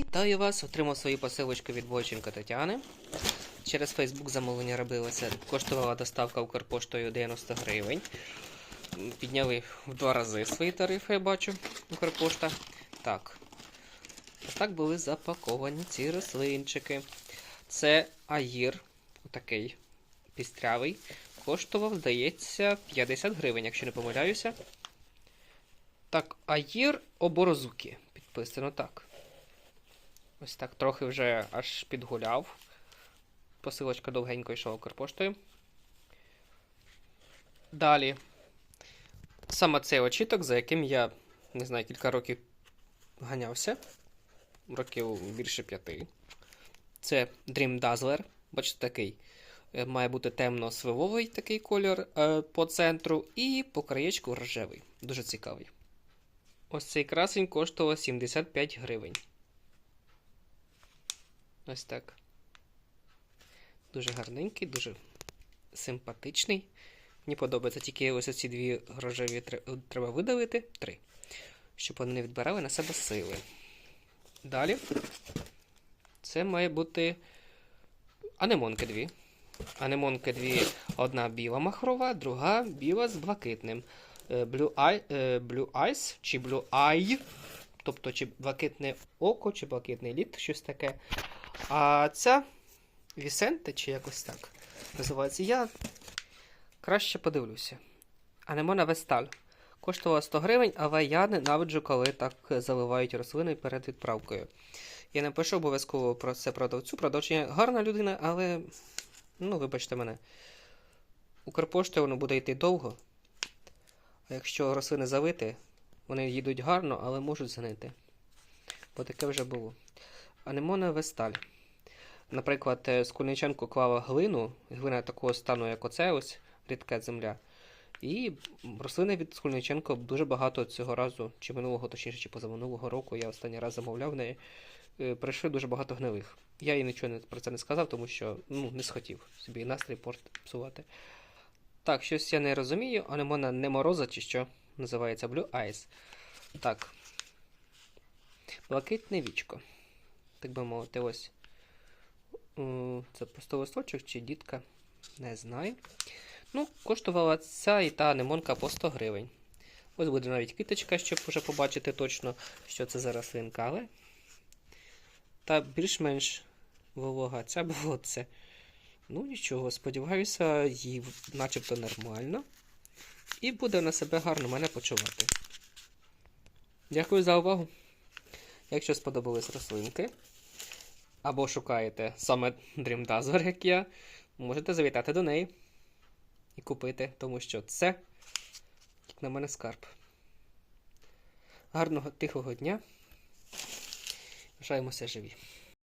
Вітаю вас! Отримав свою посилочку від Бойченка Тетяни. Через Фейсбук замовлення робилося. Коштувала доставка Укрпоштою 90 гривень. Підняли в два рази свої тарифи, я бачу, Укрпошта. Так. Ось так були запаковані ці рослинчики. Це аїр, такий пістрявий. Коштував, здається, 50 гривень, якщо не помиляюся. Так, Аїр Оборозуки. Підписано так. Ось так трохи вже аж підгуляв. Посилочка довгенько йшла Укрпоштою. Далі. Саме цей очіток, за яким я не знаю, кілька років ганявся. Років більше п'яти. Це Dream Dazzler. Бачите, такий. Е, Має бути темно-свивовий такий кольор е, по центру, і по краєчку рожевий. Дуже цікавий. Ось цей красень коштував 75 гривень. Ось так. Дуже гарненький, дуже симпатичний. Мені подобається тільки ось ці дві рожеві тре- треба видалити. Три. Щоб вони не відбирали на себе сили. Далі. Це має бути анемонки дві. Анемонки дві. Одна біла махрова, друга біла з блакитним. Е, е, Blue Eyes чи Blue Eye. Тобто, чи блакитне око, чи блакитний лід, щось таке. А ця Вісенте, чи якось так називається. Я краще подивлюся. Анемона Весталь. Коштувала 100 гривень, але я ненавиджу, коли так заливають рослини перед відправкою. Я напишу обов'язково про це продавцю. Продавчиня гарна людина, але, ну, вибачте мене, Укрпоштою воно буде йти довго. А якщо рослини залити, вони їдуть гарно, але можуть згнити. Бо таке вже було. Анемона Весталь. Наприклад, е, Скульниченко клала глину, глина такого стану, як оце ось, рідка земля. І рослини від Скульниченко дуже багато цього разу, чи минулого, точніше, чи позаминулого року, я останній раз замовляв в неї. е, Прийшли дуже багато гнилих. Я їй нічого про це не сказав, тому що ну, не схотів собі настрій порт псувати. Так, щось я не розумію, анемона не мороза, чи що називається Blue Eyes. Так. Блакитне вічко. Так би мовити, ось. Це просто листочок чи дітка. Не знаю. Ну, коштувала ця і та анемонка по 100 гривень. Ось буде навіть квіточка, щоб вже побачити точно, що це за рослинка, але. Та більш-менш волога. Ця було це. Ну, нічого, сподіваюся, їй начебто нормально. І буде на себе гарно мене почувати. Дякую за увагу. Якщо сподобались рослинки, або шукаєте саме Dream Dazzler, як я, можете завітати до неї і купити, тому що це, як на мене, скарб. Гарного тихого дня. Вважаємося живі.